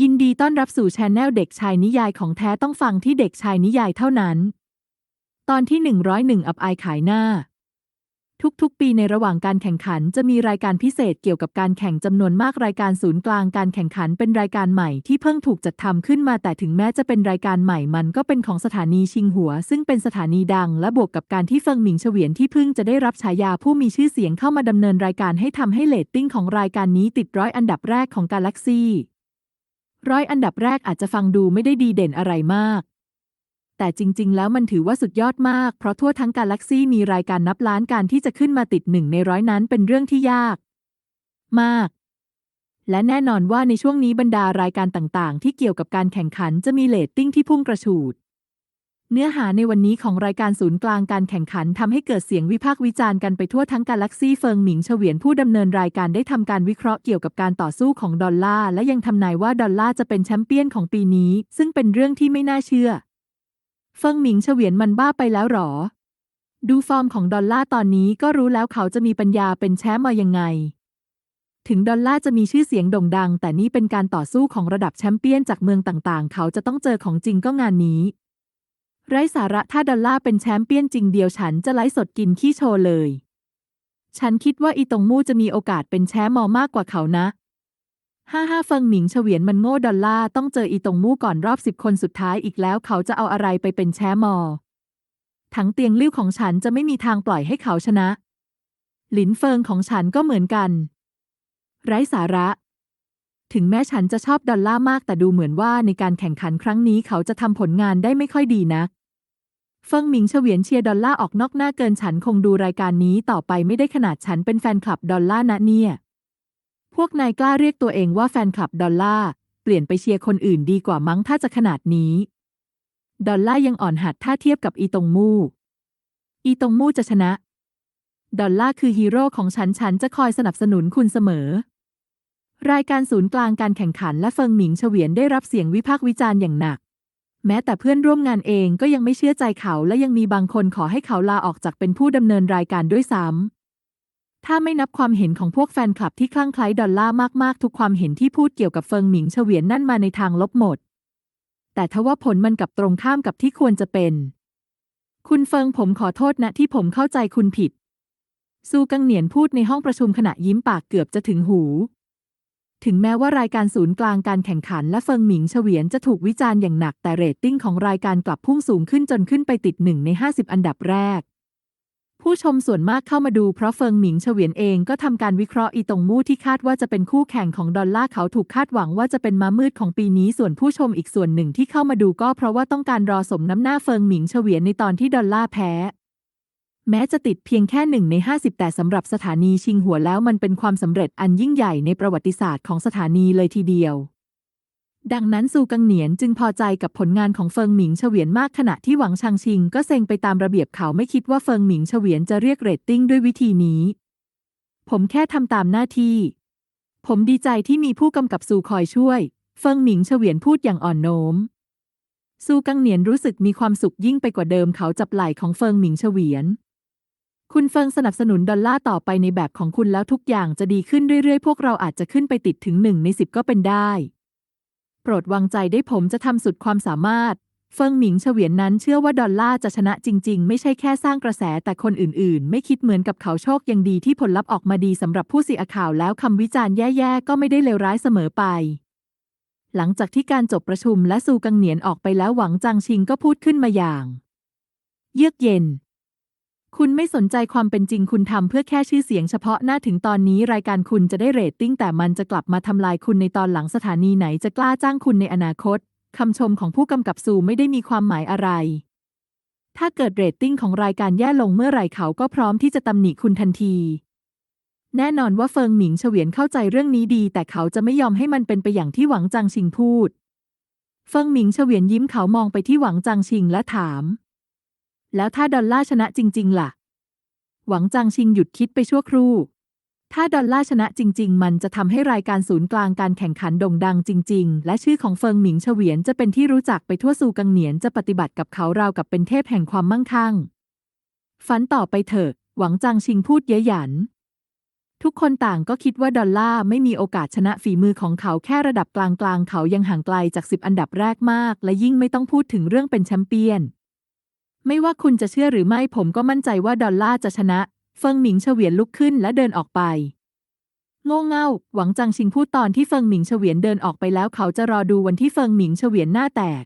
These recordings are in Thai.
ยินดีต้อนรับสู่ช anel เด็กชายนิยายของแท้ต้องฟังที่เด็กชายนิยายเท่านั้น ตอนที่ 101 อับอายขายหน้า ทุกๆ ปีในระหว่างการแข่งขันจะมีรายการพิเศษเกี่ยวกับการแข่งจำนวนมากรายการศูนย์กลางการแข่งขันเป็นรายการใหม่ที่เพิ่งถูกจัดทำขึ้นมาแต่ถึงแม้จะเป็นรายการใหม่มันก็เป็นของสถานีชิงหัว ซึ่งเป็นสถานีดัง และบวกกับการที่เฟิงหมิงเฉวียนที่เพิ่งจะได้รับฉายาผู้มีชื่อเสียงเข้ามาดำเนินรายการให้ทำให้เรตติ้งของรายการนี้ติดร้อยอันดับแรกของกาแล็กซี่ ร้อยอันดับแรกอาจจะฟังดูไม่ได้ดีเด่นอะไรมาก แต่จริง ๆ แล้วมันถือว่าสุดยอดมาก เพราะทั่วทั้งกาแล็กซี่มีรายการนับล้านการที่จะขึ้นมาติดหนึ่งในร้อยนั้นเป็นเรื่องที่ยาก มาก และแน่นอนว่าในช่วงนี้บรรดารายการต่างๆ ที่เกี่ยวกับการแข่งขันจะมีเลตติ้งที่พุ่งกระฉูด เนื้อหาในวันนี้ของรายการศูนย์กลางการแข่งขันทำให้เกิดเสียงวิพากษ์วิจารณ์กันไปทั่วทั้งกาแล็กซี่เฟิงหมิงเฉวียนผู้ดำเนินรายการได้ทำการวิเคราะห์เกี่ยวกับการต่อสู้ของดอลลาร์และยังทำนายว่าดอลลาร์จะเป็นแชมเปี้ยนของปีนี้ ซึ่งเป็นเรื่องที่ไม่น่าเชื่อ เฟิงหมิงเฉวียนมันบ้าไปแล้วหรอ ดูฟอร์มของดอลลาร์ตอนนี้ก็รู้แล้วเขาจะมีปัญญาเป็นแชมป์มายังไง ถึงดอลลาร์จะมีชื่อเสียงโด่งดัง แต่นี่เป็นการต่อสู้ของระดับแชมเปี้ยนจากเมืองต่างๆ เขาจะต้องเจอของจริงก็งานนี้ ไร้สาระถ้าดอลล่าเป็นแชมเปี้ยนจริงเดียวฉันจะไลฟ์สดกินขี้โชว์เลย ฉันคิดว่าอีตงมู่จะมีโอกาสเป็นแชมป์มอมากกว่าเขานะห้าห้าเฟิงหมิงเฉวียนมันโง่ดอลล่าต้องเจออีตงมู่ก่อนรอบสิบคนสุดท้ายอีกแล้วเขาจะเอาอะไรไปเป็นแชมป์มอ ทั้งเตียงลิ้วของฉันจะไม่มีทางปล่อยให้เขาชนะ หลินเฟิงของฉันก็เหมือนกัน ไร้สาระ ถึงแม้ฉันจะชอบดอลล่ามากแต่ดูเหมือนว่าในการแข่งขันครั้งนี้เขาจะทำผลงานได้ไม่ค่อยดีนัก เฟิงหมิงเฉวียนเชียร์ดอลล่าออกนอกหน้าเกินฉันคงดูรายการนี้ต่อไปไม่ได้ขนาดฉันเป็นแฟนคลับดอลล่านะเนี่ย พวกนายกล้าเรียกตัวเองว่าแฟนคลับดอลล่าเปลี่ยนไปเชียร์คนอื่นดีกว่ามั้งถ้าจะขนาดนี้ ดอลล่ายังอ่อนหัดถ้าเทียบกับอีตงมู่ อีตงมู่จะชนะ ดอลล่าคือฮีโร่ของฉันฉันจะคอยสนับสนุนคุณเสมอ รายการศูนย์กลางการแข่งขันและเฟิงหมิงเฉวียนได้รับเสียงวิพากษ์วิจารณ์อย่างหนัก แม้แต่เพื่อนร่วมงานเองก็ยังไม่เชื่อใจเขาและยังมีบางคนขอให้เขาลาออกจากเป็นผู้ดำเนินรายการด้วยซ้ำ ถ้าไม่นับความเห็นของพวกแฟนคลับที่คลั่งไคล้ดอลลาร์มากๆ ทุกความเห็นที่พูดเกี่ยวกับเฟิงหมิงเฉวียนนั่นมาในทางลบหมด แต่ทว่าผลมันกลับตรงข้ามกับที่ควรจะเป็น คุณเฟิงผมขอโทษนะที่ผมเข้าใจคุณผิด ซูกังเหนียนพูดในห้องประชุมขณะยิ้มปากเกือบจะถึงหู ถึงแม้ว่ารายการศูนย์กลางการแข่งขันและเฟิงหมิงเฉวียนจะถูกวิจารณ์อย่างหนักแต่เรตติ้งของรายการกลับพุ่งสูงขึ้นจนขึ้นไปติดหนึ่งใน 50 อันดับแรก ผู้ชมส่วนมากเข้ามาดูเพราะเฟิงหมิงเฉวียนเองก็ทำการวิเคราะห์อีตงมู่ที่คาดว่าจะเป็นคู่แข่งของดอลลาร์เขาถูกคาดหวังว่าจะเป็นม้ามืดของปีนี้ส่วนผู้ชมอีกส่วนหนึ่งที่เข้ามาดูก็เพราะว่าต้องการรอสมน้ำหน้าเฟิงหมิงเฉวียนในตอนที่ดอลลาร์แพ้ แม้จะติดเพียงแค่หนึ่งใน 50 แต่สำหรับสถานีชิงหัวแล้วมันเป็นความสำเร็จอันยิ่งใหญ่ในประวัติศาสตร์ของสถานีเลยทีเดียว ดังนั้นซูกังเหนียนจึงพอใจกับผลงานของเฟิงหมิงเฉวียนมากขณะที่หวังชังชิง ก็เซ็งไปตามระเบียบเขาไม่คิดว่าเฟิงหมิงเฉวียนจะเรียกเรตติ้งด้วยวิธีนี้ ผมแค่ทำตามหน้าที่ ผมดีใจที่มีผู้กำกับซูคอยช่วย เฟิงหมิงเฉวียนพูดอย่างอ่อนโน้มซูกังเหนียนรู้สึกมีความสุขยิ่งไปกว่าเดิมเขาจับไหล่ของเฟิงหมิงเฉวียน คุณเฟิงสนับสนุนดอลลาร์ต่อไปในแบบของคุณแล้วทุกอย่างจะดีขึ้นเรื่อยๆ พวกเราอาจจะขึ้นไปติดถึงหนึ่งในสิบก็เป็นได้ โปรดวางใจได้ผมจะทำสุดความสามารถ เฟิงหมิงเฉวียนนั้นเชื่อว่าดอลลาร์จะชนะจริง ๆ ไม่ใช่แค่สร้างกระแสแต่คนอื่นๆ ไม่คิดเหมือนกับเขาโชคยังดีที่ผลลัพธ์ออกมาดีสำหรับผู้เสียข่าวแล้วคำวิจารณ์แย่ๆก็ไม่ได้เลวร้ายเสมอไป หลังจากที่การจบประชุมและซูกังเหนียนออกไปแล้วหวังจางชิงก็พูดขึ้นมาอย่าง เยือกเย็น คุณไม่สนใจความเป็นจริงคุณทำเพื่อแค่ชื่อเสียงเฉพาะหน้าถึงตอนนี้รายการคุณจะได้เรตติ้งแต่มันจะกลับมาทำลายคุณในตอนหลังสถานีไหนจะกล้าจ้างคุณในอนาคตคำชมของผู้กำกับซูไม่ได้มีความหมายอะไร ถ้าเกิดเรตติ้งของรายการแย่ลงเมื่อไหร่เขาก็พร้อมที่จะตำหนิคุณทันที แน่นอนว่าเฟิงหมิงเฉวียนเข้าใจเรื่องนี้ดี แต่เขาจะไม่ยอมให้มันเป็นไปอย่างที่หวังจางชิงพูด เฟิงหมิงเฉวียนยิ้มเขามองไปที่หวังจางชิงและถาม แล้วถ้าดอลลาร์ชนะจริง ๆ ล่ะ หวังจางชิงหยุดคิดไปชั่วครู่ ถ้าดอลลาร์ชนะจริง ๆ มันจะทำให้รายการศูนย์กลางการแข่งขันโด่งดังจริง ๆ และชื่อของเฟิงหมิงเฉวียนจะเป็นที่รู้จักไปทั่วซูกังเหนียนจะปฏิบัติกับเขาราวกับเป็นเทพแห่งความมั่งคั่ง ฝันต่อไปเถอะ หวังจางชิงพูดเย้ยหยันทุกคนต่างก็คิดว่าดอลล่าไม่มีโอกาสชนะฝีมือของเขาแค่ระดับกลางๆ เขายังห่างไกลจากสิบอันดับแรกมาก และยิ่งไม่ต้องพูดถึงเรื่องเป็นแชมเปี้ยน ไม่ว่าคุณจะเชื่อหรือไม่ผมก็มั่นใจว่าดอลลาร์จะชนะ เฟิงหมิงเฉวียนลุกขึ้นและเดินออกไป โง่เง่า หวังจังชิงพูดตอนที่เฟิงหมิงเฉวียนเดินออกไปแล้วเขาจะรอดูวันที่เฟิงหมิงเฉวียนหน้าแตก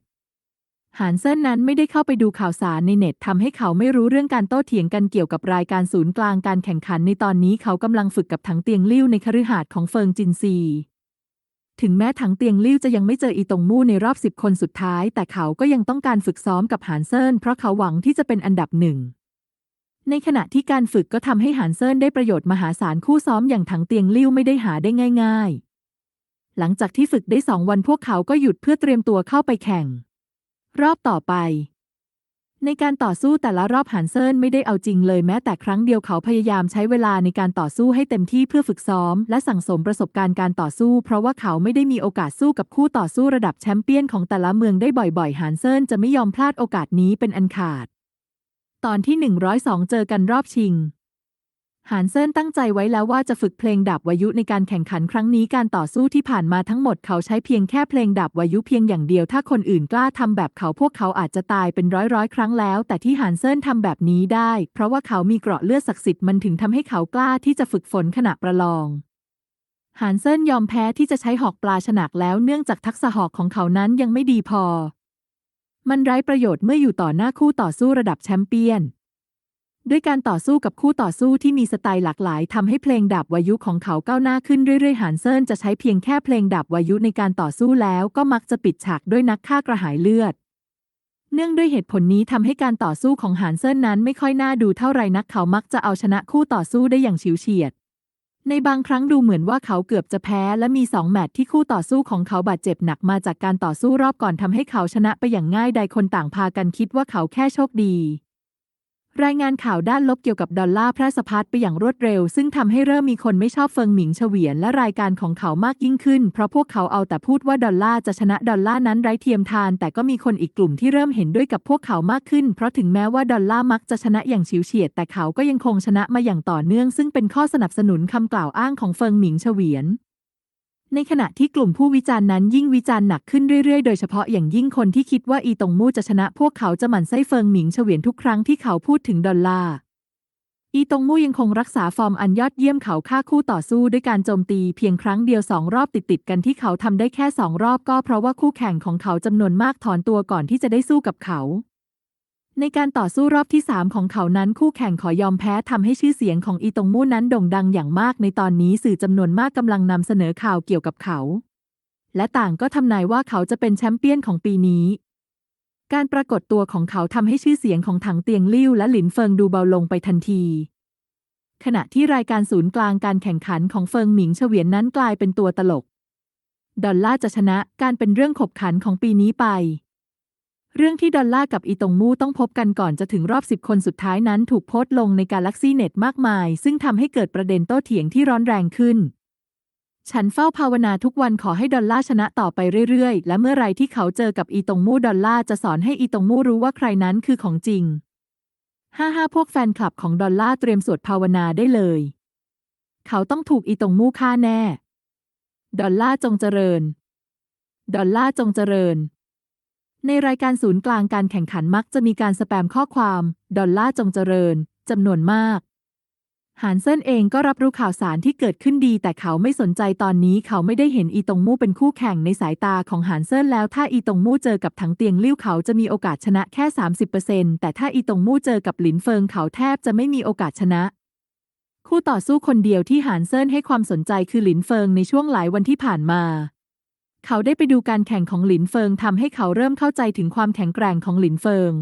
หานเซินนั้นไม่ได้เข้าไปดูข่าวสารในเน็ตทำให้เขาไม่รู้เรื่องการโต้เถียงกันเกี่ยวกับรายการศูนย์กลางการแข่งขันในตอนนี้เขากำลังฝึกกับถังเตียงลิ่วในคฤหาสน์ของเฟิงจินซี ถึงแม้ถังเตียงลิ่วจะยังไม่เจออีตงมู่ในรอบสิบคนสุดท้าย แต่เขาก็ยังต้องการฝึกซ้อมกับหานเซินเพราะเขาหวังที่จะเป็นอันดับหนึ่ง ในขณะที่การฝึกก็ทำให้หานเซินได้ประโยชน์มหาศาลคู่ซ้อมอย่างถังเตียงลิ่วไม่ได้หาได้ง่าย ๆ หลังจากที่ฝึกได้สองวันพวกเขาก็หยุดเพื่อเตรียมตัวเข้าไปแข่ง รอบต่อไป ในการต่อสู้แต่ละรอบหานเซินไม่ได้เอาจริงเลยแม้แต่ครั้งเดียวเขาพยายามใช้เวลาในการต่อสู้ให้เต็มที่เพื่อฝึกซ้อม และสั่งสมประสบการณ์การต่อสู้ เพราะว่าเขาไม่ได้มีโอกาสสู้กับคู่ต่อสู้ระดับแชมเปี้ยนของแต่ละเมืองได้บ่อยๆหานเซินจะไม่ยอมพลาดโอกาสนี้เป็นอันขาด ตอนที่ 102 เจอกันรอบชิง หานเซินตั้งใจไว้แล้วว่าจะฝึกเพลงดาบวายุในการแข่งขันครั้งนี้การต่อสู้ที่ผ่านมาทั้งหมดเขาใช้เพียงแค่เพลงดาบวายุเพียงอย่างเดียว ถ้าคนอื่นกล้าทำแบบเขาพวกเขาอาจจะตายเป็นร้อยร้อยๆครั้งแล้ว แต่ที่หานเซินทำแบบนี้ได้ เพราะว่าเขามีเกราะเลือดศักดิ์สิทธิ์มันถึงทำให้เขากล้าที่จะฝึกฝนขณะประลองหานเซินยอมแพ้ที่จะใช้หอกปลาฉนักแล้วเนื่องจากทักษะหอกของเขานั้นยังไม่ดีพอ มันไร้ประโยชน์เมื่ออยู่ต่อหน้าคู่ต่อสู้ระดับแชมเปี้ยน ด้วยการต่อสู้กับคู่ต่อสู้ที่มีสไตล์หลากหลายทำให้เพลงดาบวายุของเขาก้าวหน้าขึ้นเรื่อยๆหานเซินจะใช้เพียงแค่เพลงดาบวายุในการต่อสู้แล้วก็มักจะปิดฉากด้วยนักฆ่ากระหายเลือด เนื่องด้วยเหตุผลนี้ทำให้การต่อสู้ของหานเซินนั้นไม่ค่อยน่าดูเท่าไรนักเขามักจะเอาชนะคู่ต่อสู้ได้อย่างฉิวเฉียด ในบางครั้งดูเหมือนว่าเขาเกือบจะแพ้และมีสองแมตช์ที่คู่ต่อสู้ของเขาบาดเจ็บหนักมาจากการต่อสู้รอบก่อนทำให้เขาชนะไปอย่างง่ายใดคนต่างพากันคิดว่าเขาแค่โชคดี รายงานข่าวด้านลบเกี่ยวกับดอลลาร์แพร่สะพัดไปอย่างรวดเร็ว ซึ่งทำให้เริ่มมีคนไม่ชอบเฟิงหมิงเฉวียนและรายการของเขามากยิ่งขึ้น เพราะพวกเขาเอาแต่พูดว่าดอลลาร์จะชนะดอลลาร์นั้นไร้เทียมทาน แต่ก็มีคนอีกกลุ่มที่เริ่มเห็นด้วยกับพวกเขามากขึ้น เพราะถึงแม้ว่าดอลลาร์มักจะชนะอย่างฉิวเฉียด แต่เขาก็ยังคงชนะมาอย่างต่อเนื่อง ซึ่งเป็นข้อสนับสนุนคำกล่าวอ้างของเฟิงหมิงเฉวียน ในขณะที่กลุ่มผู้วิจารณ์นั้นยิ่งวิจารณ์หนักขึ้นเรื่อยๆ โดยเฉพาะอย่างยิ่งคนที่คิดว่าอีตงมู่จะชนะพวกเขาจะหมั่นไส้เฟิงหมิงเฉวียนทุกครั้งที่เขาพูดถึงดอลลาร์ อีตงมู่ยังคงรักษาฟอร์มอันยอดเยี่ยมเขาฆ่าคู่ต่อสู้ด้วยการโจมตีเพียงครั้งเดียวสองรอบติดๆกันที่เขาทำได้แค่สองรอบก็เพราะว่าคู่แข่งของเขาจำนวนมากถอนตัวก่อนที่จะได้สู้กับเขา ในการต่อสู้รอบที่ 3 ของเขานั้นคู่แข่งขอยอมแพ้ทำให้ชื่อเสียงของอีตงมู่นั้นโด่งดังอย่างมากในตอนนี้สื่อจำนวนมากกำลังนำเสนอข่าวเกี่ยวกับเขา และต่างก็ทำนายว่าเขาจะเป็นแชมเปี้ยนของปีนี้ การปรากฏตัวของเขาทำให้ชื่อเสียงของถังเตียงลิ่วและหลินเฟิงดูเบาลงไปทันที ขณะที่รายการศูนย์กลางการแข่งขันของเฟิงหมิงเฉวียนนั้นกลายเป็นตัวตลก ดอลล่าจะชนะการเป็นเรื่องขบขันของปีนี้ไป เรื่องที่ดอลล่ากับอีตงมู่ต้องพบกันก่อนจะถึงรอบสิบคนสุดท้ายนั้นถูกโพสต์ลงในกาแล็กซี่เน็ตมากมาย ซึ่งทำให้เกิดประเด็นโต้เถียงที่ร้อนแรงขึ้น ฉันเฝ้าภาวนาทุกวันขอให้ดอลล่าชนะต่อไปเรื่อยๆ และเมื่อไรที่เขาเจอกับอีตงมู่ดอลล่าจะสอนให้อีตงมู่รู้ว่าใครนั้นคือของจริงห้าห้าพวกแฟนคลับของดอลล่าเตรียมสวดภาวนาได้เลย เขาต้องถูกอีตงมู่ฆ่าแน่ ดอลล่าจงเจริญ ดอลล่าจงเจริญ ในรายการศูนย์กลางการแข่งขันมักจะมีการสแปมข้อความ ดอลลาร์จงเจริญจำนวนมากหานเซินเองก็รับรู้ข่าวสารที่เกิดขึ้นดี แต่เขาไม่สนใจตอนนี้เขาไม่ได้เห็นอีตงมู่เป็นคู่แข่งในสายตาของหานเซินแล้ว ถ้าอีตงมู่เจอกับถังเตียงลิ่วเขาจะมีโอกาสชนะแค่ 30%แต่ถ้าอีตงมู่เจอกับหลินเฟิงเขาแทบจะไม่มีโอกาสชนะ คู่ต่อสู้คนเดียวที่หานเซินให้ความสนใจคือหลินเฟิงในช่วงหลายวันที่ผ่านมา เขาได้ไปดูการแข่งของหลินเฟิงทำให้เขาเริ่มเข้าใจถึงความแข็งแกร่งของหลินเฟิง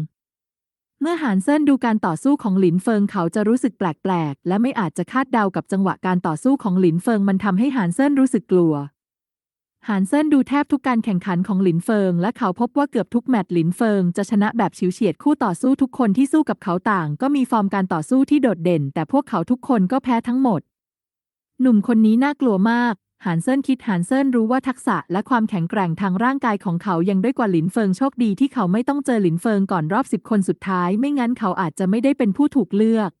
เมื่อหานเซินดูการต่อสู้ของหลินเฟิงเขาจะรู้สึกแปลกๆ และไม่อาจจะคาดเดากับจังหวะการต่อสู้ของหลินเฟิงมันทำให้หานเซินรู้สึกกลัวหานเซินดูแทบทุกการแข่งขันของหลินเฟิง และเขาพบว่าเกือบทุกแมตช์หลินเฟิงจะชนะแบบฉิวเฉียดคู่ต่อสู้ทุกคนที่สู้กับเขาต่าง ก็มีฟอร์มการต่อสู้ที่โดดเด่น แต่พวกเขาทุกคนก็แพ้ทั้งหมด หนุ่มคนนี้น่ากลัวมาก หานเซินคิดหานเซินรู้ว่าทักษะและความแข็งแกร่งทางร่างกายของเขายังด้อยกว่าหลินเฟิงโชคดีที่เขาไม่ต้องเจอหลินเฟิงก่อนรอบสิบคนสุดท้าย ไม่งั้นเขาอาจจะไม่ได้เป็นผู้ถูกเลือก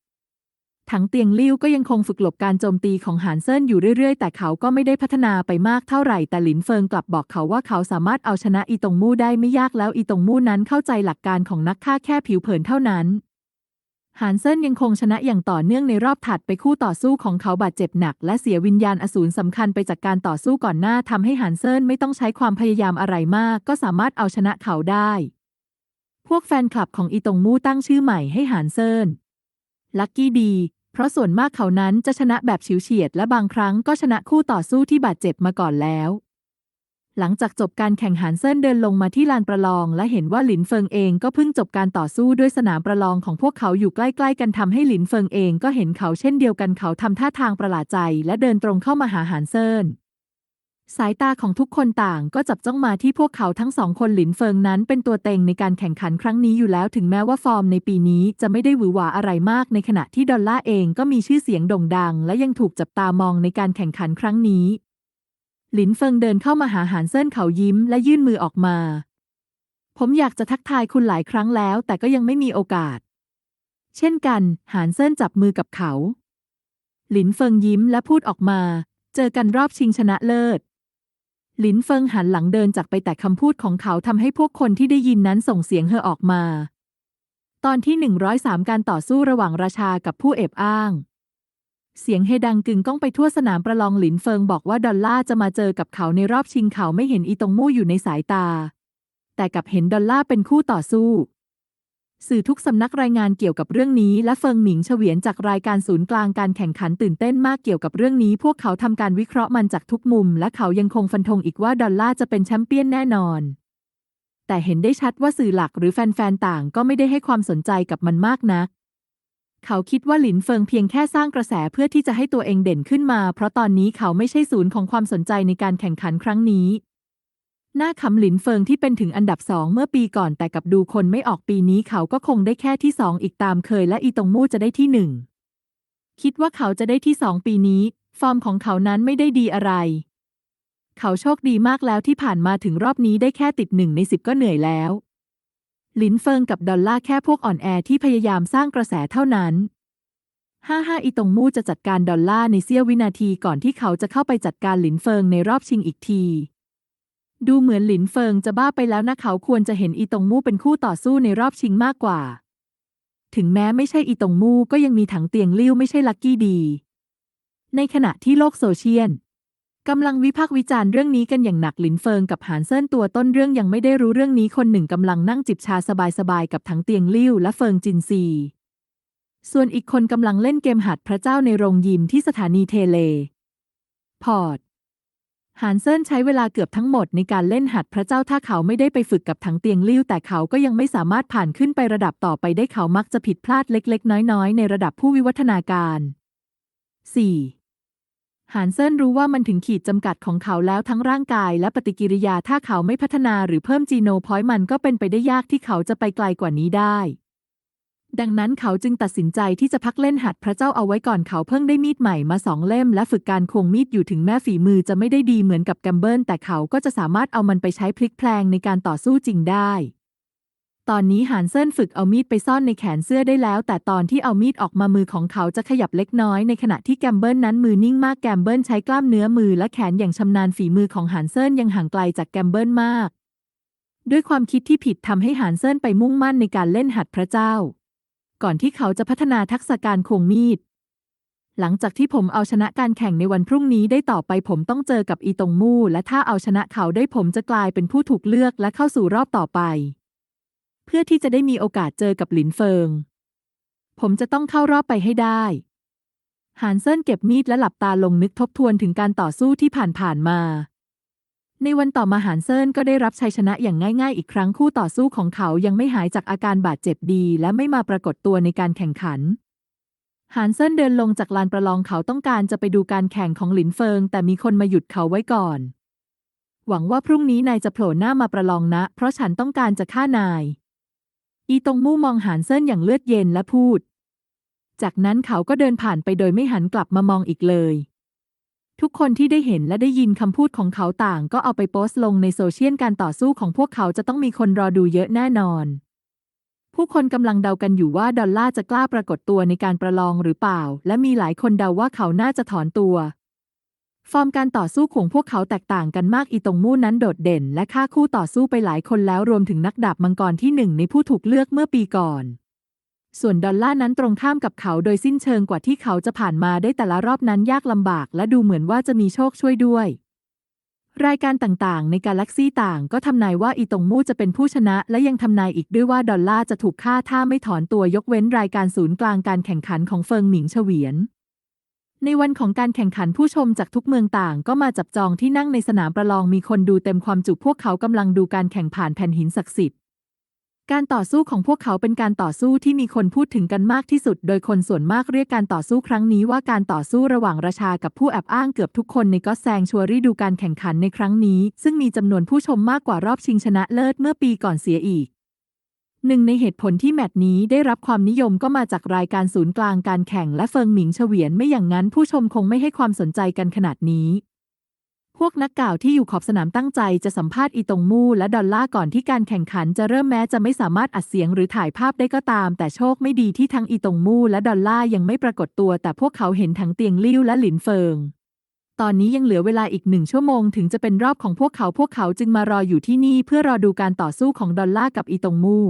ถังเตียงลิ่วก็ยังคงฝึกหลบการโจมตีของหานเซินอยู่เรื่อยๆ แต่เขาก็ไม่ได้พัฒนาไปมากเท่าไหร่แต่หลินเฟิงกลับบอกเขาว่าเขาสามารถเอาชนะอีตงมู่ได้ไม่ยากแล้วอีตงมู่นั้นเข้าใจหลักการของนักฆ่าแค่ผิวเผินเท่านั้น หานเซินยังคงชนะอย่างต่อเนื่องในรอบถัดไปคู่ต่อสู้ของเขาบาดเจ็บหนัก และเสียวิญญาณอสูรสำคัญไปจากการต่อสู้ก่อนหน้าทำให้หานเซินไม่ต้องใช้ความพยายามอะไรมาก ก็สามารถเอาชนะเขาได้ พวกแฟนคลับของอีตงมู่ตั้งชื่อใหม่ให้หานเซินลักกี้ดี เพราะส่วนมากเขานั้นจะชนะแบบฉิวเฉียด และบางครั้งก็ชนะคู่ต่อสู้ที่บาดเจ็บมาก่อนแล้ว หลังจากจบการแข่งหานเซินเดินลงมาที่ลานประลอง และเห็นว่าหลินเฟิงเองก็เพิ่งจบการต่อสู้ด้วยสนามประลองของพวกเขาอยู่ใกล้ ๆ กันทำให้หลินเฟิงเองก็เห็นเขาเช่นเดียวกันเขาทำท่าทางประหลาดใจ และเดินตรงเข้ามาหาหานเซินสายตาของทุกคนต่างก็จับจ้องมาที่พวกเขาทั้งสองคนหลินเฟิงนั้นเป็นตัวเต็งในการแข่งขันครั้งนี้อยู่แล้วถึงแม้ว่าฟอร์มในปีนี้จะไม่ได้หวือหวาอะไรมาก ในขณะที่ดอลล่าเองก็มีชื่อเสียงโด่งดัง และยังถูกจับตามองในการแข่งขันครั้งนี้ หลินเฟิงเดินเข้ามาหาหานเซินเขายิ้มและยื่นมือออกมา ผมอยากจะทักทายคุณหลายครั้งแล้ว แต่ก็ยังไม่มีโอกาส เช่นกัน หานเซินจับมือกับเขา หลินเฟิงยิ้มและพูดออกมา เจอกันรอบชิงชนะเลิศ หลินเฟิงหันหลังเดินจากไปแต่คำพูดของเขาทำให้พวกคนที่ได้ยินนั้นส่งเสียงเฮอออกมา ตอนที่ 103 การต่อสู้ระหว่างราชากับผู้เอบอ้าง เสียงเฮดังกึ่งก้องไปทั่วสนามประลองหลินเฟิงบอกว่าดอลล่าจะมาเจอกับเขาในรอบชิงเขาไม่เห็นอีตงมู่อยู่ในสายตา แต่กับเห็นดอลล่าเป็นคู่ต่อสู้ สื่อทุกสำนักรายงานเกี่ยวกับเรื่องนี้ และเฟิงหมิงเฉวียนจากรายการศูนย์กลางการแข่งขันตื่นเต้นมากเกี่ยวกับเรื่องนี้ พวกเขาทำการวิเคราะห์มันจากทุกมุม และเขายังคงฟันธงอีกว่าดอลล่าจะเป็นแชมเปี้ยนแน่นอน แต่เห็นได้ชัดว่าสื่อหลักหรือแฟนๆต่างก็ไม่ได้ให้ความสนใจกับมันมากนัก เขาคิดว่าหลินเฟิงเพียงแค่สร้างกระแสเพื่อที่จะให้ตัวเองเด่นขึ้นมา เพราะตอนนี้เขาไม่ใช่ศูนย์ของความสนใจในการแข่งขันครั้งนี้ หน้าขำหลินเฟิงที่เป็นถึงอันดับสองเมื่อปีก่อนแต่กับดูคนไม่ออกปีนี้เขาก็คงได้แค่ที่สองอีกตามเคยและอีตงมู่จะได้ที่หนึ่งคิดว่าเขาจะได้ที่สองปีนี้ ฟอร์มของเขานั้นไม่ได้ดีอะไร เขาโชคดีมากแล้วที่ผ่านมาถึงรอบนี้ได้แค่ติดหนึ่งในสิบก็เหนื่อยแล้ว หลินเฟิงกับดอลล่าแค่พวกอ่อนแอที่พยายามสร้างกระแสเท่านั้นห้าห้าอีตงมู่จะจัดการดอลล่าในเสี้ยววินาทีก่อนที่เขาจะเข้าไปจัดการหลินเฟิงในรอบชิงอีกที ดูเหมือนหลินเฟิงจะบ้าไปแล้วนะเขาควรจะเห็นอีตงมู่เป็นคู่ต่อสู้ในรอบชิงมากกว่า ถึงแม้ไม่ใช่อีตงมู่ก็ยังมีถังเตียงลิ้วไม่ใช่ลักกี้ดี ในขณะที่โลกโซเชียล กำลังวิพากษ์วิจารณ์เรื่องนี้กันอย่างหนักหลินเฟิงกับหานเซินตัวต้นเรื่องยังไม่ได้รู้เรื่องนี้คนหนึ่งกำลังนั่งจิบชาสบายๆกับถังเตียงลิ้วและเฟิงจินซี ส่วนอีกคนกำลังเล่นเกมหัดพระเจ้าในโรงยิมที่สถานีเทเล พอร์ตหานเซินใช้เวลาเกือบทั้งหมดในการเล่นหัดพระเจ้าถ้าเขาไม่ได้ไปฝึกกับถังเตียงลิ้ว แต่เขาก็ยังไม่สามารถผ่านขึ้นไประดับต่อไปได้เขามักจะผิดพลาดเล็กๆ น้อยๆ ในระดับผู้วิวัฒนาการ 4. หานเซินรู้ว่ามันถึงขีดจำกัดของเขาแล้วทั้งร่างกายและปฏิกิริยาถ้าเขาไม่พัฒนาหรือเพิ่มจีโนพอยต์มันก็เป็นไปได้ยากที่เขาจะไปไกลกว่านี้ได้ ดังนั้นเขาจึงตัดสินใจที่จะพักเล่นหัดพระเจ้าเอาไว้ก่อนเขาเพิ่งได้มีดใหม่มาสองเล่ม และฝึกการควงมีดอยู่ถึงแม้ฝีมือจะไม่ได้ดีเหมือนกับแกมเบิลแต่เขาก็จะสามารถเอามันไปใช้พลิกแพลงในการต่อสู้จริงได้ ตอนนี้หานเซินฝึกเอามีดไปซ่อนในแขนเสื้อได้แล้ว แต่ตอนที่เอามีดออกมามือของเขาจะขยับเล็กน้อยในขณะที่แกมเบิลนั้นมือนิ่งมากแกมเบิลใช้กล้ามเนื้อมือและแขนอย่างชำนาญฝีมือของหานเซินยังห่างไกลจากแกมเบิลมาก ด้วยความคิดที่ผิดทำให้หานเซินไปมุ่งมั่นในการเล่นหัดพระเจ้า ก่อนที่เขาจะพัฒนาทักษะการควงมีด หลังจากที่ผมเอาชนะการแข่งในวันพรุ่งนี้ได้ต่อไปผมต้องเจอกับอีตงมู่ และถ้าเอาชนะเขาได้ผมจะกลายเป็นผู้ถูกเลือกและเข้าสู่รอบต่อไป เพื่อที่จะได้มีโอกาสเจอกับหลินเฟิง ผมจะต้องเข้ารอบไปให้ได้หานเซินเก็บมีดและหลับตาลงนึกทบทวนถึงการต่อสู้ที่ผ่านๆมา ในวันต่อมาหานเซินก็ได้รับชัยชนะอย่างง่ายๆ อีกครั้งคู่ต่อสู้ของเขายังไม่หายจากอาการบาดเจ็บดีและไม่มาปรากฏตัวในการแข่งขันหานเซินเดินลงจากลานประลองเขาต้องการจะไปดูการแข่งของหลินเฟิง แต่มีคนมาหยุดเขาไว้ก่อน หวังว่าพรุ่งนี้นายจะโผล่หน้ามาประลองนะ เพราะฉันต้องการจะฆ่านาย อีตงมู่มองหานเซินอย่างเลือดเย็นและพูด จากนั้นเขาก็เดินผ่านไปโดยไม่หันกลับมามองอีกเลย ทุกคนที่ได้เห็นและได้ยินคำพูดของเขาต่างก็เอาไปโพสต์ลงในโซเชียลการต่อสู้ของพวกเขาจะต้องมีคนรอดูเยอะแน่นอน ผู้คนกำลังเดากันอยู่ว่าดอลล่าจะกล้าปรากฏตัวในการประลองหรือเปล่า และมีหลายคนเดาว่าเขาน่าจะถอนตัว ฟอร์มการต่อสู้ของพวกเขาแตกต่างกันมากอีตงมู่นั้นโดดเด่น และฆ่าคู่ต่อสู้ไปหลายคนแล้วรวมถึงนักดาบมังกรที่หนึ่งในผู้ถูกเลือกเมื่อปีก่อน ส่วนดอลล่านั้นตรงข้ามกับเขาโดยสิ้นเชิงกว่าที่เขาจะผ่านมาได้แต่ละรอบนั้นยากลำบาก และดูเหมือนว่าจะมีโชคช่วยด้วย รายการต่างๆ ในกาแล็กซี่ต่างก็ทำนายว่าอีตงมู่จะเป็นผู้ชนะ และยังทำนายอีกด้วยว่าดอลล่าจะถูกฆ่าถ้าไม่ถอนตัวยกเว้นรายการศูนย์กลางการแข่งขันของเฟิงหมิงเฉวียน ในวันของการแข่งขันผู้ชมจากทุกเมืองต่าง ก็มาจับจองที่นั่งในสนามประลองมีคนดูเต็มความจุพวกเขากำลังดูการแข่งผ่านแผ่นหินศักดิ์สิทธิ์ การต่อสู้ของพวกเขาเป็นการต่อสู้ที่มีคนพูดถึงกันมากที่สุด โดยคนส่วนมากเรียกการต่อสู้ครั้งนี้ว่าการต่อสู้ระหว่างราชากับผู้แอบอ้างเกือบทุกคนในก็แซงชัวรี่ดูการแข่งขันในครั้งนี้ ซึ่งมีจำนวนผู้ชมมากกว่ารอบชิงชนะเลิศเมื่อปีก่อนเสียอีก หนึ่งในเหตุผลที่แมตช์นี้ได้รับความนิยมก็มาจากรายการศูนย์กลางการแข่งและเฟิงหมิงเฉวียนไม่อย่างนั้นผู้ชมคงไม่ให้ความสนใจกันขนาดนี้ พวกนักข่าวที่อยู่ขอบสนามตั้งใจจะสัมภาษณ์อีตงมู่และดอลล่าก่อนที่การแข่งขันจะเริ่มแม้จะไม่สามารถอัดเสียงหรือถ่ายภาพได้ก็ตาม แต่โชคไม่ดีที่ทั้งอีตงมู่และดอลล่ายังไม่ปรากฏตัว แต่พวกเขาเห็นทั้งเตียงลิ่วและหลินเฟิงตอนนี้ยังเหลือเวลาอีกหนึ่งชั่วโมงถึงจะเป็นรอบของพวกเขาพวกเขาจึงมารออยู่ที่นี่เพื่อรอดูการต่อสู้ของดอลล่ากับอีตงมู่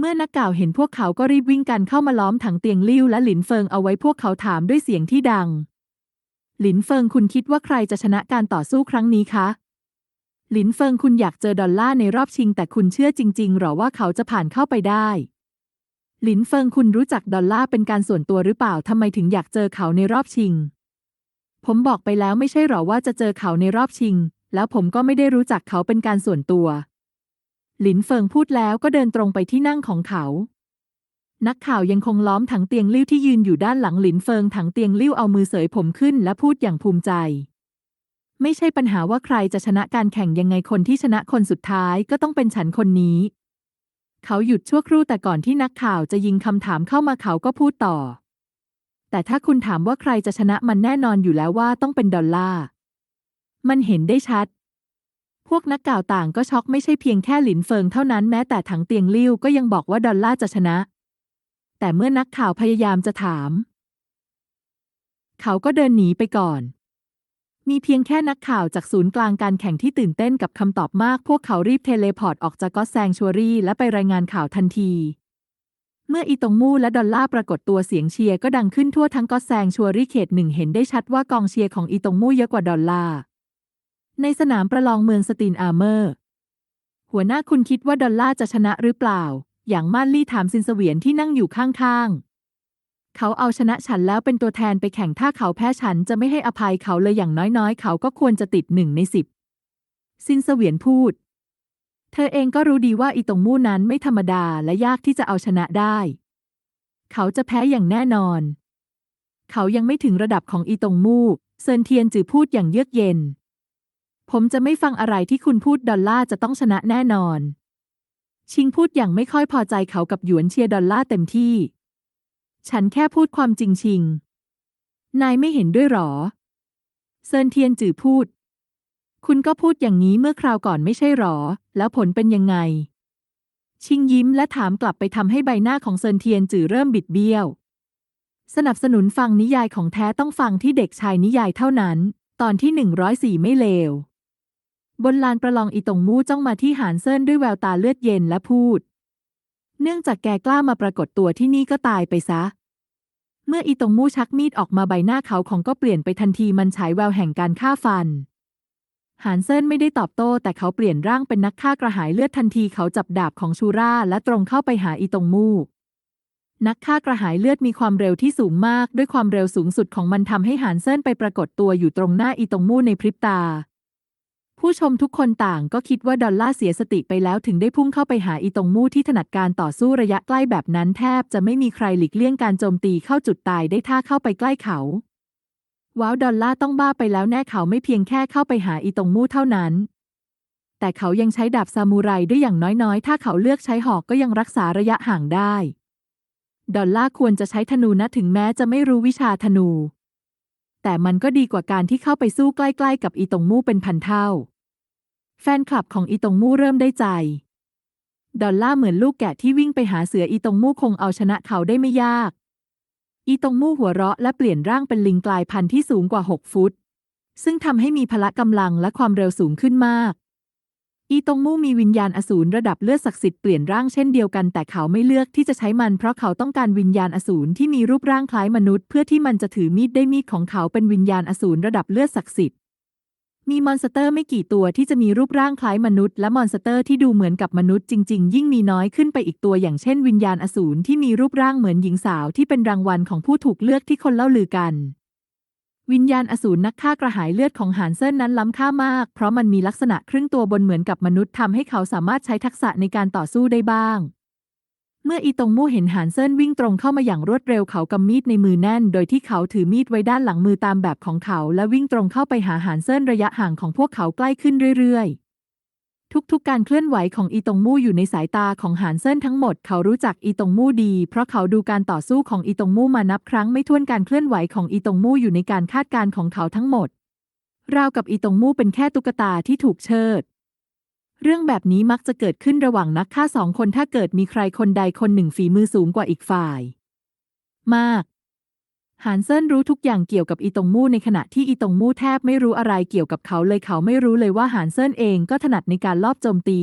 เมื่อนักข่าวเห็นพวกเขาก็รีบวิ่งกันเข้ามาล้อมถังเตียงลิ่วและหลินเฟิงเอาไว้พวกเขาถามด้วยเสียงที่ดัง หลินเฟิงคุณคิดว่าใครจะชนะการต่อสู้ครั้งนี้คะ หลินเฟิงคุณอยากเจอดอลล่าในรอบชิง แต่คุณเชื่อจริง ๆ หรอว่าเขาจะผ่านเข้าไปได้ หลินเฟิงคุณรู้จักดอลล่าเป็นการส่วนตัวหรือเปล่าทำไมถึงอยากเจอเขาในรอบชิง ผมบอกไปแล้วไม่ใช่หรอว่าจะเจอเขาในรอบชิง แล้วผมก็ไม่ได้รู้จักเขาเป็นการส่วนตัว หลินเฟิงพูดแล้วก็เดินตรงไปที่นั่งของเขา นักข่าวยังคงล้อมถังเตียงลิ้วที่ยืนอยู่ด้านหลังหลินเฟิงถังเตียงลิ้วเอามือเสยผมขึ้นและพูดอย่างภูมิใจ ไม่ใช่ปัญหาว่าใครจะชนะการแข่งยังไงคนที่ชนะคนสุดท้ายก็ต้องเป็นฉันคนนี้ เขาหยุดชั่วครู่แต่ก่อนที่นักข่าวจะยิงคำถามเข้ามาเขาก็พูดต่อ แต่ถ้าคุณถามว่าใครจะชนะมันแน่นอนอยู่แล้วว่าต้องเป็นดอลล่ามันเห็นได้ชัด พวกนักข่าวต่างก็ช็อกไม่ใช่เพียงแค่หลินเฟิงเท่านั้นแม้แต่ถังเตียงลิ้วก็ยังบอกว่าดอลลาร์จะชนะ แต่เมื่อนักข่าวพยายามจะถาม เขาก็เดินหนีไปก่อน มีเพียงแค่นักข่าวจากศูนย์กลางการแข่งที่ตื่นเต้นกับคำตอบมาก พวกเขารีบเทเลพอร์ตออกจากก็อตแซงชัวรี่ และไปรายงานข่าวทันที เมื่ออีตงมู่และดอลล่าปรากฏตัวเสียงเชียร์ก็ดังขึ้นทั่วทั้งก็อตแซงชัวรี่เขตหนึ่งเห็นได้ชัดว่ากองเชียร์ของอีตงมู่เยอะกว่าดอลล่า ในสนามประลองเมืองสตีนอาร์เมอร์ หัวหน้าคุณคิดว่าดอลลาร์จะชนะหรือเปล่า อย่างมานลี่ถามซินเสวียนที่นั่งอยู่ข้างๆ เขาเอาชนะฉันแล้วเป็นตัวแทนไปแข่งถ้าเขาแพ้ฉันจะไม่ให้อภัยเขาเลยอย่างน้อยๆ เขาก็ควรจะติดหนึ่งในสิบซินเสวียนพูด เธอเองก็รู้ดีว่าอีตงมู่นั้นไม่ธรรมดาและยากที่จะเอาชนะได้ เขาจะแพ้อย่างแน่นอน เขายังไม่ถึงระดับของอีตงมู่เซินเทียนจือพูดอย่างเยือกเย็น ผมจะไม่ฟังอะไรที่คุณพูดดอลล่าจะต้องชนะแน่นอน ชิงพูดอย่างไม่ค่อยพอใจเขากับหยวนเชียร์ดอลล่าเต็มที่ ฉันแค่พูดความจริงชิง นายไม่เห็นด้วยหรอ เซินเทียนจือพูด คุณก็พูดอย่างนี้เมื่อคราวก่อนไม่ใช่หรอ แล้วผลเป็นยังไง ชิงยิ้มและถามกลับไปทำให้ใบหน้าของเซินเทียนจือเริ่มบิดเบี้ยว สนับสนุนฟังนิยายของแท้ต้องฟังที่เด็กชายนิยายเท่านั้น ตอนที่ 104 ไม่เลว บนลานประลองอีตงมู่จ้องมาที่หานเซินด้วยแววตาเลือดเย็นและพูด เนื่องจากแกกล้ามาปรากฏตัวที่นี่ก็ตายไปซะ เมื่ออีตงมู่ชักมีดออกมาใบหน้าเขาของก็เปลี่ยนไปทันทีมันฉายแววแห่งการฆ่าฟัน หานเซินไม่ได้ตอบโต้แต่เขาเปลี่ยนร่างเป็นนักฆ่ากระหายเลือดทันทีเขาจับดาบของชูราและตรงเข้าไปหาอีตงมู่นักฆ่ากระหายเลือดมีความเร็วที่สูงมาก ด้วยความเร็วสูงสุดของมันทำให้หานเซินไปปรากฏตัวอยู่ตรงหน้าอีตงมู่ในพริบตา ผู้ชมทุกคนต่างก็คิดว่าดอลล่าเสียสติไปแล้วถึงได้พุ่งเข้าไปหาอีตงมู่ที่ถนัดการต่อสู้ระยะใกล้แบบนั้นแทบจะไม่มีใครหลีกเลี่ยงการโจมตีเข้าจุดตายได้ถ้าเข้าไปใกล้เขา ว้าวดอลล่าต้องบ้าไปแล้วแน่เขาไม่เพียงแค่เข้าไปหาอีตงมู่เท่านั้น แต่เขายังใช้ดาบซามูไรได้อย่างน้อยๆ ถ้าเขาเลือกใช้หอกก็ยังรักษาระยะห่างได้ ดอลล่าควรจะใช้ธนูนะถึงแม้จะไม่รู้วิชาธนู แต่มันก็ดีกว่าการที่เข้าไปสู้ใกล้ๆ กับอีตงมู่เป็นพันเท่า แฟนคลับของอีตงมู่เริ่มได้ใจ ดอลล่าเหมือนลูกแกะที่วิ่งไปหาเสืออีตงมู่คงเอาชนะเขาได้ไม่ยาก อีตงมู่หัวเราะและเปลี่ยนร่างเป็นลิงกลายพันธุ์ที่สูงกว่า 6 ฟุต ซึ่งทำให้มีพละกำลังและความเร็วสูงขึ้นมาก อีตงมู่มีวิญญาณอสูรระดับเลือดศักดิ์สิทธิ์เปลี่ยนร่างเช่นเดียวกันแต่เขาไม่เลือกที่จะใช้มันเพราะเขาต้องการวิญญาณอสูรที่มีรูปร่างคล้ายมนุษย์ เพื่อที่มันจะถือมีดได้มีดของเขาเป็นวิญญาณอสูรระดับเลือดศักดิ์สิทธิ์มีมอนสเตอร์ไม่กี่ตัวที่จะมีรูปร่างคล้ายมนุษย์ และมอนสเตอร์ที่ดูเหมือนกับมนุษย์จริง ๆ ยิ่งมีน้อยขึ้นไปอีกตัวอย่างเช่นวิญญาณอสูรที่มีรูปร่างเหมือนหญิงสาวที่เป็นรางวัลของผู้ถูกเลือกที่คนเล่าลือกัน วิญญาณอสูรนักฆ่ากระหายเลือดของหานเซินนั้นล้ำค่ามาก เพราะมันมีลักษณะครึ่งตัวบนเหมือนกับมนุษย์ทำให้เขาสามารถใช้ทักษะในการต่อสู้ได้บ้าง เมื่ออีตงมู่เห็นหานเซินวิ่งตรงเข้ามาอย่างรวดเร็วเขากำมีดในมือแน่น โดยที่เขาถือมีดไว้ด้านหลังมือตามแบบของเขา และวิ่งตรงเข้าไปหาหานเซินระยะห่างของพวกเขาใกล้ขึ้นเรื่อยๆ ทุกๆ การเคลื่อนไหวของอีตงมู่อยู่ในสายตาของหานเซินทั้งหมด เขารู้จักอีตงมู่ดี เพราะเขาดูการต่อสู้ของอีตงมู่มานับครั้งไม่ถ้วนการเคลื่อนไหวของอีตงมู่อยู่ในการคาดการณ์ของเขาทั้งหมด ราวกับอีตงมู่เป็นแค่ตุ๊กตาที่ถูกเชิด เรื่องแบบนี้มักจะเกิดขึ้นระหว่างนักฆ่าสองคนถ้าเกิดมีใครคนใดคนหนึ่งฝีมือสูงกว่าอีกฝ่าย มาก หานเซินรู้ทุกอย่างเกี่ยวกับอีตงมู่ในขณะที่อีตงมู่แทบไม่รู้อะไรเกี่ยวกับเขาเลยเขาไม่รู้เลยว่าหานเซินเองก็ถนัดในการลอบโจมตี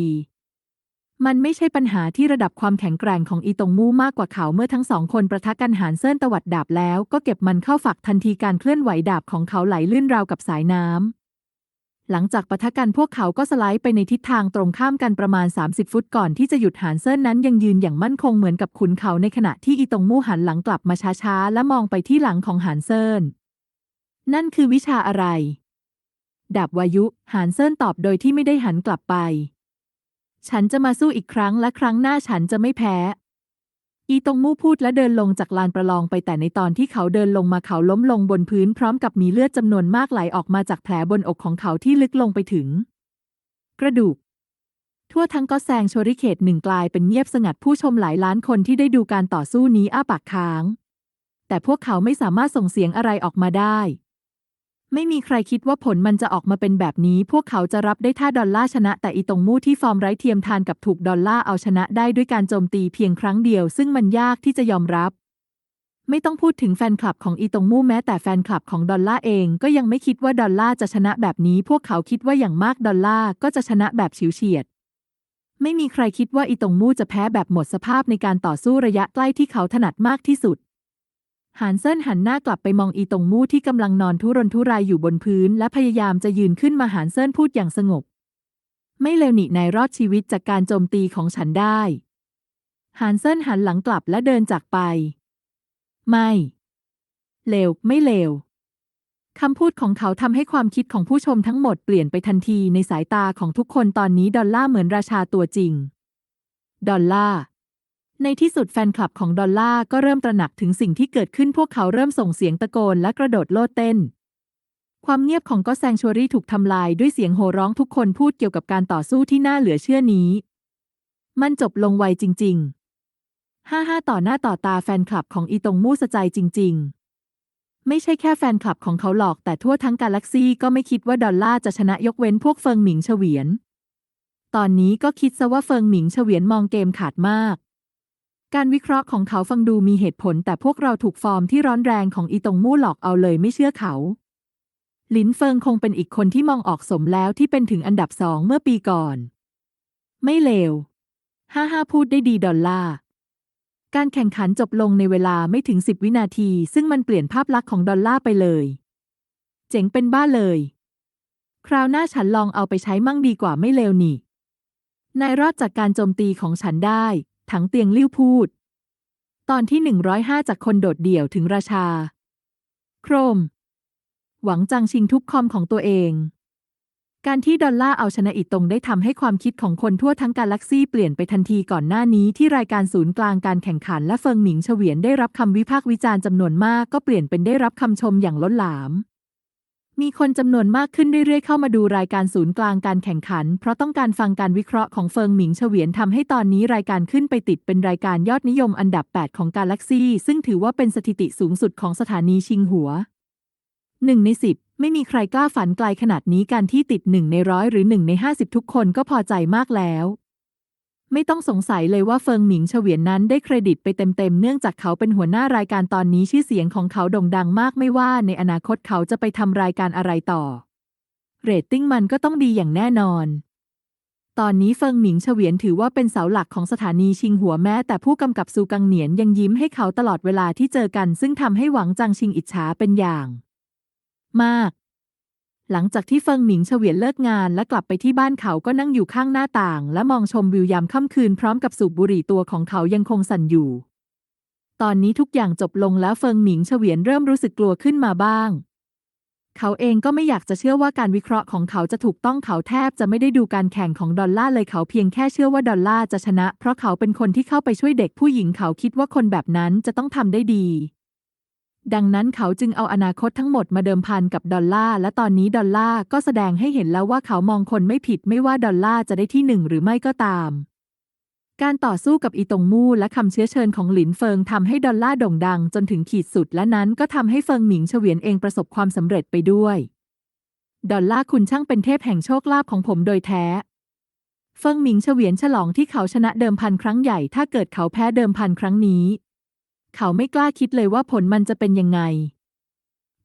มันไม่ใช่ปัญหาที่ระดับความแข็งแกร่งของอีตงมู่มากกว่าเขาเมื่อทั้งสองคนประทะกันหานเซินตวัดดาบแล้วก็เก็บมันเข้าฝักทันทีการเคลื่อนไหวดาบของเขาไหลลื่นราวกับสายน้ำ หลังจากปะทะกันพวกเขาก็สไลด์ไปในทิศทางตรงข้ามกันประมาณ 30 ฟุตก่อนที่จะหยุดหานเซินนั้นยังยืนอย่างมั่นคงเหมือนกับขุนเขาในขณะที่อีตงมู่หันหลังกลับมาช้าๆ และมองไปที่หลังของหานเซินนั่นคือวิชาอะไร ดาบวายุหานเซินตอบโดยที่ไม่ได้หันกลับไป ฉันจะมาสู้อีกครั้งและครั้งหน้าฉันจะไม่แพ้ อีตงมู่พูดและเดินลงจากลานประลองไปแต่ในตอนที่เขาเดินลงมาเขาล้มลงบนพื้นพร้อมกับมีเลือดจำนวนมากไหลออกมาจากแผลบนอกของเขาที่ลึกลงไปถึง กระดูก ทั่วทั้งก็แซงโชริเขตหนึ่งกลายเป็นเงียบสงัดผู้ชมหลายล้านคนที่ได้ดูการต่อสู้นี้อ้าปากค้าง แต่พวกเขาไม่สามารถส่งเสียงอะไรออกมาได้ ไม่มีใครคิดว่าผลมันจะออกมาเป็นแบบนี้ พวกเขาจะรับได้ถ้าดอลลาร์ชนะ แต่อีตงมู่ที่ฟอร์มไร้เทียมทานกับถูกดอลลาร์เอาชนะได้ด้วยการโจมตีเพียงครั้งเดียว ซึ่งมันยากที่จะยอมรับ ไม่ต้องพูดถึงแฟนคลับของอีตงมู่แม้แต่แฟนคลับของดอลลาร์เองก็ยังไม่คิดว่าดอลลาร์จะชนะแบบนี้ พวกเขาคิดว่าอย่างมากดอลลาร์ก็จะชนะแบบฉิวเฉียดไม่มีใครคิดว่าอีตงมู่จะแพ้แบบหมดสภาพในการต่อสู้ระยะใกล้ที่เขาถนัดมากที่สุด หานเซินหันหน้ากลับไปมองอีตงมู่ที่กำลังนอนทุรนทุรายอยู่บนพื้น และพยายามจะยืนขึ้นมาหานเซินพูดอย่างสงบ ไม่เลวหนีนายรอดชีวิตจากการโจมตีของฉันได้หานเซินหันหลังกลับและเดินจากไป ไม่เลวไม่เลวคำพูดของเขาทำให้ความคิดของผู้ชมทั้งหมดเปลี่ยนไปทันทีในสายตาของทุกคนตอนนี้ดอลล่าเหมือนราชาตัวจริง ดอลล่า ในที่สุดแฟนคลับของดอลล่าก็เริ่มตระหนักถึงสิ่งที่เกิดขึ้นพวกเขาเริ่มส่งเสียงตะโกนและกระโดดโลดเต้น ความเงียบของก็แซงชวรี่ถูกทำลายด้วยเสียงโห่ร้องทุกคนพูดเกี่ยวกับการต่อสู้ที่น่าเหลือเชื่อนี้ มันจบลงไวจริง ๆ ห้าห้าต่อหน้าต่อตาแฟนคลับของอีตงมู่สใจจริง ๆ ไม่ใช่แค่แฟนคลับของเขาหรอกแต่ทั่วทั้งกาแล็กซี่ก็ไม่คิดว่าดอลล่าจะชนะยกเว้นพวกเฟิงหมิงเฉวียน ตอนนี้ก็คิดซะว่าเฟิงหมิงเฉวียนมองเกมขาดมาก การวิเคราะห์ของเขาฟังดูมีเหตุผล แต่พวกเราถูกฟอร์มที่ร้อนแรงของอีตงมู่หลอกเอาเลยไม่เชื่อเขา หลินเฟิงคงเป็นอีกคนที่มองออกสมแล้วที่เป็นถึงอันดับสองเมื่อปีก่อน ไม่เลว ห้าห้าพูดได้ดีดอลล่าการแข่งขันจบลงในเวลาไม่ถึง10วินาที ซึ่งมันเปลี่ยนภาพลักษณ์ของดอลล่าไปเลย เจ๋งเป็นบ้าเลย คราวหน้าฉันลองเอาไปใช้มั่งดีกว่าไม่เลวนี่ นายรอดจากการโจมตีของฉันได้ ถังเตียงลิ้วพูด ตอนที่105จากคนโดดเดี่ยวถึงราชา โครม หวังจังชิงทุกคอมของตัวเอง การที่ดอลล่าเอาชนะอิตงได้ทำให้ความคิดของคนทั่วทั้งกาแล็กซี่เปลี่ยนไปทันทีก่อนหน้านี้ที่รายการศูนย์กลางการแข่งขันและเฟิงหมิงเฉวียนได้รับคำวิพากษ์วิจารณ์จำนวนมากก็เปลี่ยนเป็นได้รับคำชมอย่างล้นหลาม มีคนจำนวนมากขึ้นเรื่อยๆ เข้ามาดูรายการศูนย์กลางการแข่งขัน เพราะต้องการฟังการวิเคราะห์ของเฟิงหมิงเฉวียนทำให้ตอนนี้รายการขึ้นไปติดเป็นรายการยอดนิยมอันดับ 8 ของกาแล็กซี่ ซึ่งถือว่าเป็นสถิติสูงสุดของสถานีชิงหัวหนึ่งในสิบไม่มีใครกล้าฝันไกลขนาดนี้การที่ติดหนึ่งในร้อยหรือหนึ่งในห้าสิบทุกคนก็พอใจมากแล้ว ไม่ต้องสงสัยเลยว่าเฟิงหมิงเฉวียนนั้นได้เครดิตไปเต็มๆ เนื่องจากเขาเป็นหัวหน้ารายการตอนนี้ชื่อเสียงของเขาโด่งดังมากไม่ว่าในอนาคตเขาจะไปทำรายการอะไรต่อ เรตติ้งมันก็ต้องดีอย่างแน่นอน ตอนนี้เฟิงหมิงเฉวียนถือว่าเป็นเสาหลักของสถานีชิงหัวแม้แต่ผู้กำกับซูกังเหนียนยังยิ้มให้เขาตลอดเวลาที่เจอกัน ซึ่งทำให้หวังจังชิงอิจฉาเป็นอย่าง มาก หลังจากที่เฟิงหมิงเฉวียนเลิกงานและกลับไปที่บ้านเขาก็นั่งอยู่ข้างหน้าต่าง และมองชมวิวยามค่ำคืนพร้อมกับสูบบุหรี่ตัวของเขายังคงสั่นอยู่ ตอนนี้ทุกอย่างจบลงแล้วเฟิงหมิงเฉวียนเริ่มรู้สึกกลัวขึ้นมาบ้าง เขาเองก็ไม่อยากจะเชื่อว่าการวิเคราะห์ของเขาจะถูกต้องเขาแทบจะไม่ได้ดูการแข่งของดอลล่าเลยเขาเพียงแค่เชื่อว่าดอลล่าจะชนะ เพราะเขาเป็นคนที่เข้าไปช่วยเด็กผู้หญิงเขาคิดว่าคนแบบนั้นจะต้องทำได้ดี ดังนั้นเขาจึงเอาอนาคตทั้งหมดมาเดิมพันกับดอลลาร์และตอนนี้ดอลลาร์ก็แสดงให้เห็นแล้วว่าเขามองคนไม่ผิดไม่ว่าดอลลาร์จะได้ที่หนึ่งหรือไม่ก็ตาม การต่อสู้กับอีตงมู่และคำเชื้อเชิญของหลินเฟิงทำให้ดอลลาร์โด่งดังจนถึงขีดสุดและนั้นก็ทำให้เฟิงหมิงเฉวียนเองประสบความสำเร็จไปด้วย ดอลลาร์คุณช่างเป็นเทพแห่งโชคลาภของผมโดยแท้เฟิงหมิงเฉวียนฉลองที่เขาชนะเดิมพันครั้งใหญ่ถ้าเกิดเขาแพ้เดิมพันครั้งนี้ เขาไม่กล้าคิดเลยว่าผลมันจะเป็นยังไง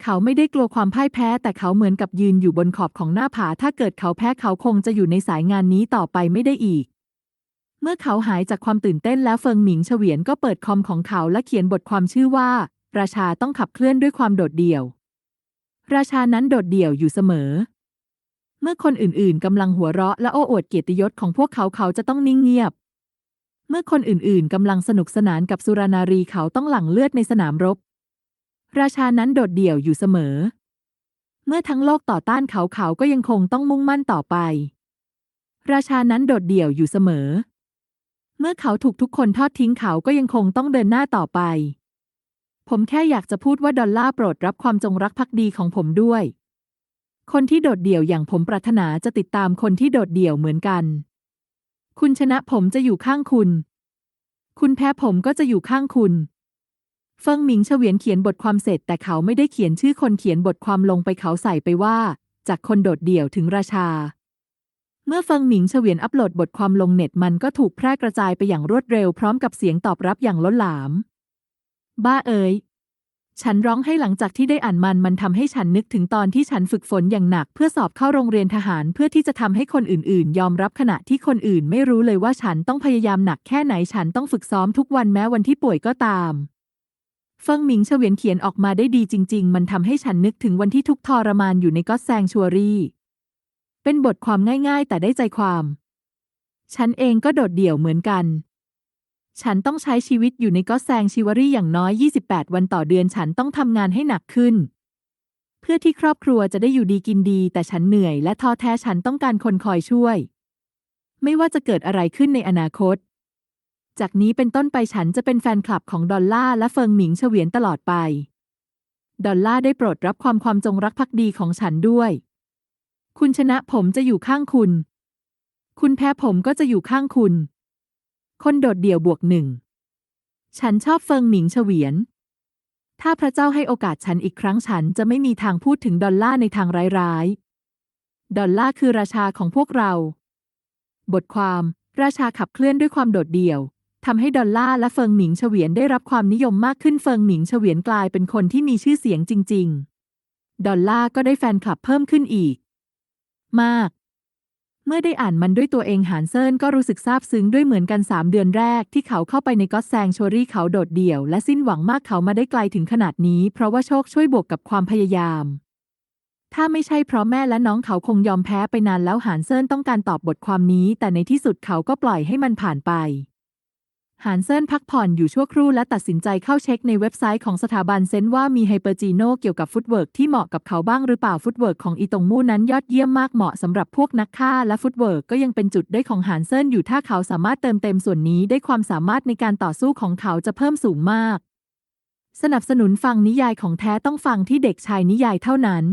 เขาไม่ได้กลัวความพ่ายแพ้ แต่เขาเหมือนกับยืนอยู่บนขอบของหน้าผา ถ้าเกิดเขาแพ้เขาคงจะอยู่ในสายงานนี้ต่อไปไม่ได้อีก เมื่อเขาหายจากความตื่นเต้นแล้วเฟิงหมิงเฉวียนก็เปิดคอมของเขาและเขียนบทความชื่อว่า ราชาต้องขับเคลื่อนด้วยความโดดเดี่ยว ราชานั้นโดดเดี่ยวอยู่เสมอ เมื่อคนอื่นๆกำลังหัวเราะและโอ้อวดเกียรติยศของพวกเขาเขาจะต้องนิ่งเงียบ เมื่อคนอื่นๆกำลังสนุกสนานกับสุรานารีเขาต้องหลั่งเลือดในสนามรบ ราชานั้นโดดเดี่ยวอยู่เสมอ เมื่อทั้งโลกต่อต้านเขาเขาก็ยังคงต้องมุ่งมั่นต่อไป ราชานั้นโดดเดี่ยวอยู่เสมอ เมื่อเขาถูกทุกคนทอดทิ้งเขาก็ยังคงต้องเดินหน้าต่อไป ผมแค่อยากจะพูดว่าดอลล่าโปรดรับความจงรักภักดีของผมด้วย คนที่โดดเดี่ยวอย่างผมปรารถนาจะติดตามคนที่โดดเดี่ยวเหมือนกัน คุณชนะผมจะอยู่ข้างคุณ คุณแพ้ผมก็จะอยู่ข้างคุณ เฟิงหมิงเฉวียนเขียนบทความเสร็จแต่เขาไม่ได้เขียนชื่อคนเขียนบทความลงไปเขาใส่ไปว่า จากคนโดดเดี่ยวถึงราชา เมื่อเฟิงหมิงเฉวียนอัปโหลดบทความลงเน็ตมันก็ถูกแพร่กระจายไปอย่างรวดเร็วพร้อมกับเสียงตอบรับอย่างล้นหลาม บ้าเอ๋ย ฉันร้องให้หลังจากที่ได้อ่านมันมันทำให้ฉันนึกถึงตอนที่ฉันฝึกฝนอย่างหนัก เพื่อสอบเข้าโรงเรียนทหารเพื่อที่จะทำให้คนอื่นๆ ยอมรับขณะที่คนอื่นไม่รู้เลยว่าฉันต้องพยายามหนักแค่ไหนฉันต้องฝึกซ้อมทุกวันแม้วันที่ป่วยก็ตามเฟิงหมิงเฉวียนเขียนออกมาได้ดีจริง ๆ มันทำให้ฉันนึกถึงวันที่ทุกทรมานอยู่ในก็อตแซงชัวรี่ เป็นบทความง่าย ๆ แต่ได้ใจความ ฉันเองก็โดดเดี่ยวเหมือนกัน ฉันต้องใช้ชีวิตอยู่ในก็อตแซงชิวารี่อย่างน้อย 28 วันต่อเดือนฉันต้องทำงานให้หนักขึ้น เพื่อที่ครอบครัวจะได้อยู่ดีกินดี แต่ฉันเหนื่อยและท้อแท้ฉันต้องการคนคอยช่วย ไม่ว่าจะเกิดอะไรขึ้นในอนาคต จากนี้เป็นต้นไปฉันจะเป็นแฟนคลับของดอลล่าและเฟิงหมิงเฉวียนตลอดไป ดอลล่าได้โปรดรับความความจงรักภักดีของฉันด้วย คุณชนะผมจะอยู่ข้างคุณ คุณแพ้ผมก็จะอยู่ข้างคุณ คนโดดเดี่ยวบวกหนึ่ง ฉันชอบเฟิงหมิงเฉวียน ถ้าพระเจ้าให้โอกาสฉันอีกครั้งฉันจะไม่มีทางพูดถึงดอลล่าในทางร้ายๆ ดอลล่าคือราชาของพวกเรา บทความ ราชาขับเคลื่อนด้วยความโดดเดี่ยวทำให้ดอลล่าและเฟิงหมิงเฉวียนได้รับความนิยมมากขึ้นเฟิงหมิงเฉวียนกลายเป็นคนที่มีชื่อเสียงจริง ๆ ดอลล่าก็ได้แฟนคลับเพิ่มขึ้นอีก มาก เมื่อได้อ่านมันด้วยตัวเองหานเซินก็รู้สึกซาบซึ้งด้วยเหมือนกันสามเดือนแรกที่เขาเข้าไปในก็อตแซงโชรี่เขาโดดเดี่ยวและสิ้นหวังมากเขามาได้ไกลถึงขนาดนี้ เพราะว่าโชคช่วยบวกกับความพยายาม ถ้าไม่ใช่เพราะแม่และน้องเขาคงยอมแพ้ไปนานแล้วหานเซินต้องการตอบบทความนี้ แต่ในที่สุดเขาก็ปล่อยให้มันผ่านไป หานเซินพักผ่อนอยู่ชั่วครู่และตัดสินใจเข้าเช็คในเว็บไซต์ของสถาบันเซนว่ามีไฮเปอร์จีโนเกี่ยวกับฟุตเวิร์กที่เหมาะกับเขาบ้างหรือเปล่าฟุตเวิร์กของอีตงมู่นั้นยอดเยี่ยมมากเหมาะสำหรับพวกนักฆ่าและฟุตเวิร์กก็ยังเป็นจุดด้อยของหานเซินอยู่ถ้าเขาสามารถเติมเต็มส่วนนี้ได้ความสามารถในการต่อสู้ของเขาจะเพิ่มสูงมาก สนับสนุนฟังนิยายของแท้ต้องฟังที่เด็กชายนิยายเท่านั้น